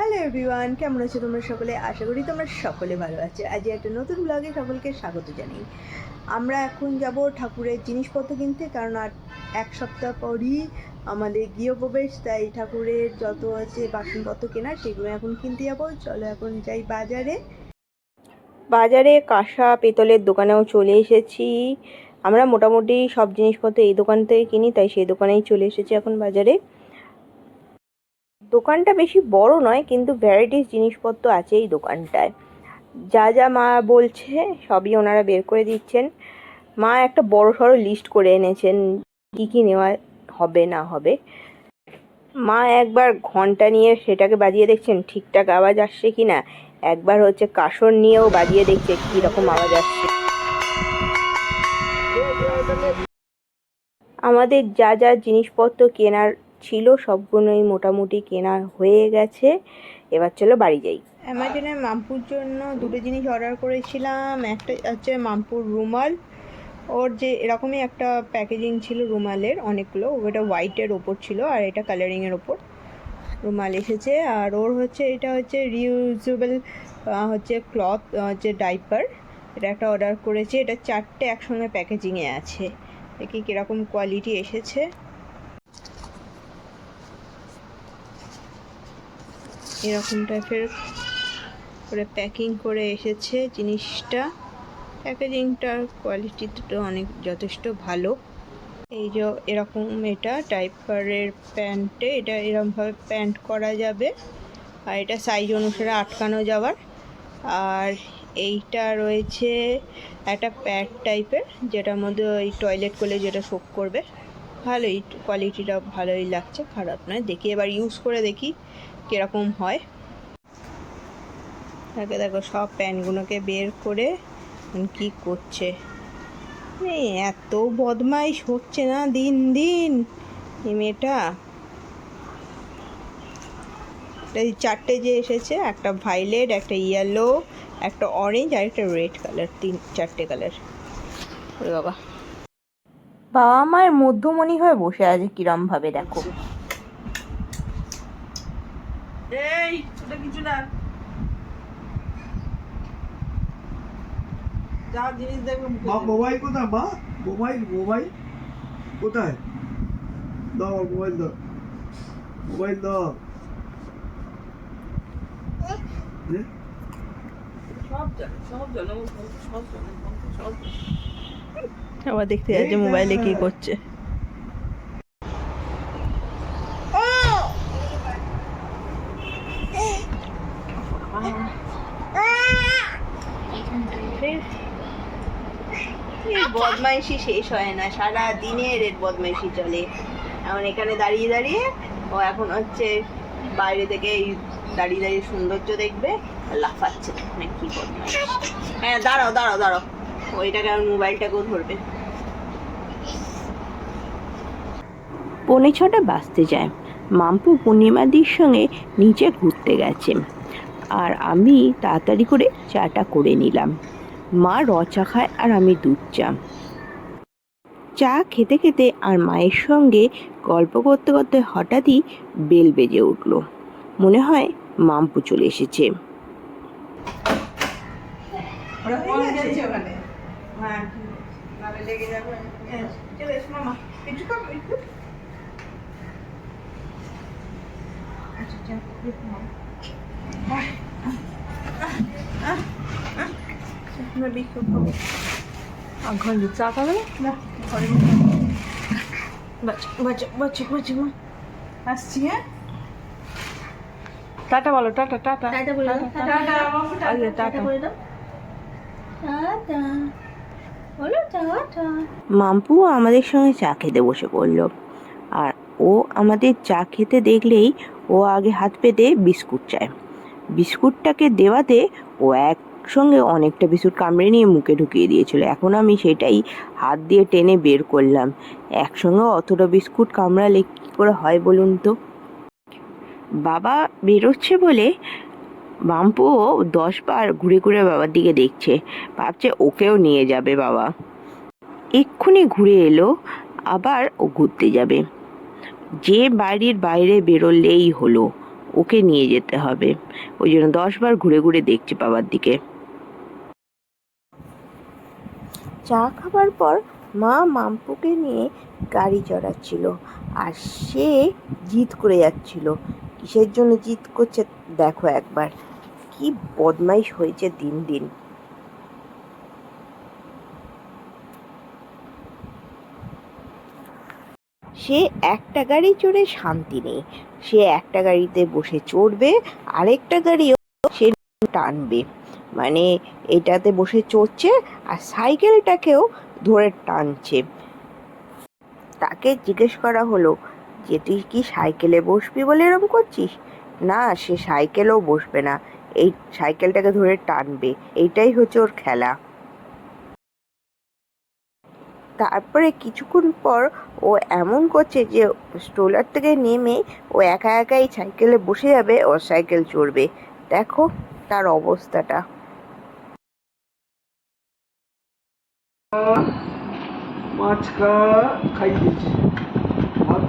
Hello everyone কেমন আছো তোমরা সকলে? আশা করি তোমরা সকলে ভালো আছো। আজ একটা নতুন ব্লগে সকলকে স্বাগত জানাই। আমরা এখন যাব ঠাকুরের জিনিসপত্র কিনতে, কারণ আর এক সপ্তাহ পরই আমাদের গৃহপ্রবেশ, তাই ঠাকুরের যত আছে বাসনপত্র কেনা সেগুলো এখন কিনতে যাব। চলো এখন যাই বাজারে। বাজারে কাঁসা, পেতলের দোকানেও চলে এসেছি। আমরা মোটামুটি সব জিনিসপত্র এই দোকান থেকে কিনি, তাই সেই দোকানেই চলে এসেছি এখন বাজারে। দোকানটা বেশি বড় নয়, কিন্তু ভ্যারাইটিস জিনিসপত্র আছে এই দোকানটায়। যা যা মা বলছে, সবই ওনারা বের করে দিচ্ছেন। মা একটা বড় সড়ো লিস্ট করে এনেছেন, কী কী নেওয়া হবে, না হবে। মা একবার ঘণ্টা নিয়ে সেটাকে বাজিয়ে দেখছেন, ঠিকঠাক আওয়াজ আসছে কি না একবার হচ্ছে কাসর নিয়েও বাজিয়ে দেখছে, কীরকম আওয়াজ আসছে। আমাদের যা যা জিনিসপত্র কেনার ছিল, সবগুলোই মোটামুটি কেনা হয়ে গেছে। এবার চলো বাড়ি যাই। অ্যামাজনে মামপুর জন্য দুটো জিনিস অর্ডার করেছিলাম। একটা হচ্ছে মামপুর রুমাল। ওর যে এরকমই একটা প্যাকেজিং ছিল রুমালের, অনেকগুলো। ওটা হোয়াইটের ওপর ছিল আর এটা কালারিংয়ের ওপর রুমাল এসেছে। আর ওর হচ্ছে, এটা হচ্ছে রিউজেবল হচ্ছে ক্লথ হচ্ছে ডাইপার এটা একটা অর্ডার করেছে। এটা চারটে একসঙ্গে প্যাকেজিংয়ে আছে। দেখি কীরকম কোয়ালিটি এসেছে। এরকম টাইপের করে প্যাকিং করে এসেছে জিনিসটা। প্যাকেজিংটার কোয়ালিটি দুটো অনেক যথেষ্ট ভালো। এই যে এরকম এটা টাইপারের প্যান্টে, এটা এরকমভাবে প্যান্ট করা যাবে। আর এটা সাইজ অনুসারে আটকানো যাওয়ার। আর এইটা রয়েছে একটা প্যাড টাইপের যেটার মধ্যে ওই টয়লেট করলে যেটা শোক করবে। ভালোই কোয়ালিটিটা ভালোই লাগছে, খারাপ নয়। দেখি, এবার ইউজ করে দেখি কীরকম হয়। তাকে দেখো, সব প্যান্টগুলোকে বের করে কি করছে। এত বদমাইশ হচ্ছে না দিন দিন? এই মেয়েটা? এই চারটে যে এসেছে, একটা ভাইলেট একটা ইয়েলো একটা অরেঞ্জ আর একটা রেড কালার তিন, চারটে কালার বাবা। বাবা মায়ের মধ্যমণি হয়ে বসে আছে কিরম ভাবে দেখো। এই ওটা কিছু না। যা জিনিস দেখবে মা মোবাইল কোথায় মা? Mobile mobile? কোথায়? দাও মোবাইল দাও। মোবাইল দাও। সব জানে সব জানে সব সব জানে সব জানে। আবার দেখতে যাচ্ছে মোবাইলে কি করছে। বদমাইশি শেষ হয় না সারা দিনের এর বদমাইশি চলে। এখন এখানে দাঁড়িয়ে দাঁড়িয়ে ও এখন হচ্ছে বাইরে থেকে এই দাঁড়িয়ে দাঁড়িয়ে সৌন্দর্য দেখবে লাফাচ্ছে। মানে কি বদমাইশ। হ্যাঁ দাঁড়াও দাঁড়াও দাঁড়াও। ওইটাকে আর মোবাইলটাকেও ধরবে। পৌনে ছটা বাজতে যায়। মাম্পু পূর্ণিমাদির সঙ্গে নিচে ঘুরতে গেছে। আর আমি তাড়াতাড়ি করে চাটা করে নিলাম। মা র চা খায় আর আমি দুধ চা। চা খেতে খেতে আর মায়ের সঙ্গে গল্প করতে করতে হঠাৎই বেল বেজে উঠল। মনে হয় মাম্পু চলে এসেছে। ওখানে হ্যাঁ নালে লেগে যাবে চলে এসো মামা একটু কম একটু আচ্ছা আচ্ছা দেখো মামা আমরা বিক্ষোভ খাব আর ঘরে চা খাবে আসছি হ্যাঁ টাটা বলো টাটা টাটা বলে টাটা বলে দাও বলো মাম্পু আমাদের সঙ্গে চা খেতে বসে পড়ল। আর ও আমাদের চা খেতে দেখলেই ও আগে হাত পেতে বিস্কুট চায়। বিস্কুটটাকে দেওয়াতে ও একসঙ্গে অনেকটা বিস্কুট কামড়ে নিয়ে মুখে ঢুকিয়ে দিয়েছিল। এখন আমি সেটাই হাত দিয়ে টেনে বের করলাম। একসঙ্গে অতটা বিস্কুট কামড়ালে কী করে হয় বলুন তো? বাবা বেরোচ্ছে বলে বাম্পুও দশ বার ঘুরে ঘুরে বাবার দিকে দেখছে। ভাবছে ওকেও নিয়ে যাবে বাবা। এক্ষুনি ঘুরে এলো, আবার ও ঘুরতে যাবে। যে বাড়ির বাইরে বেরোলেই হলো, ওকে নিয়ে যেতে হবে। ওই জন্য দশবার ঘুরে ঘুরে দেখছে বাবার দিকে। চা খাবার পর মা মাম্পুকে নিয়ে গাড়ি চড়াচ্ছিল, আর সে জিদ করে যাচ্ছিল। কিসের জন্য জিদ করছে, দেখো একবার। কি বদমাইশ হয়েছে দিন দিন। সে একটা গাড়ি চড়ে শান্তি নেই। সে একটা গাড়িতে বসে চড়বে, আরেকটা গাড়িও সে টানবে। মানে এটাতে বসে চড়ছে আর সাইকেলটাকেও ধরে টানছে। তাকে জিজ্ঞেস করা হলো, যে তুই কি সাইকেলে বসবি বলে এরম করছিস? না, সে সাইকেলেও বসবে না। এই সাইকেলটাকে ধরে টানবে। এইটাই হচ্ছে ওর খেলা। তারপরে কিছুক্ষণ পর ও এমন করছে যে স্ট্রোলার থেকে নেমে ও একা একাই সাইকেলে বসে যাবে, ও সাইকেল চড়বে। দেখো তার অবস্থাটা। মাছ ভাত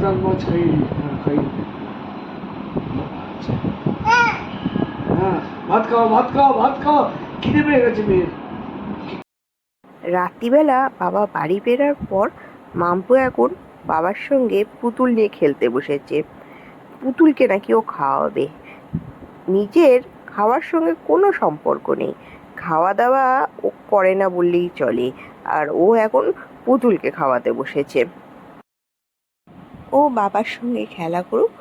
হ্যাঁ আচ্ছা। হ্যাঁ ভাত খাও ভাত খাও ভাত খাও। খিদে পেয়ে গেছে মেয়ের। রাত্রিবেলা বাবা বাড়ি ফেরার পর মাম্পু এখন বাবার সঙ্গে পুতুল নিয়ে খেলতে বসেছে। পুতুলকে নাকি ও খাওয়াবে। নিজের খাওয়ার সঙ্গে কোনো সম্পর্ক নেই। খাওয়া দাওয়া ও করে না বললেই চলে। আর ও এখন পুতুলকে খাওয়াতে বসেছে। ও বাবার সঙ্গে খেলা করুক,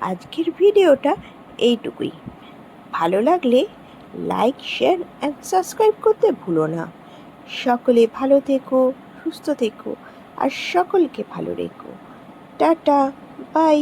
আজকের ভিডিওটা এইটুকুই। ভালো লাগলে লাইক, শেয়ার অ্যান্ড সাবস্ক্রাইব করতে ভুলো না। সকলে ভালো থেকো সুস্থ থেকো আর সকলকে ভালো রেখো। Tata bye.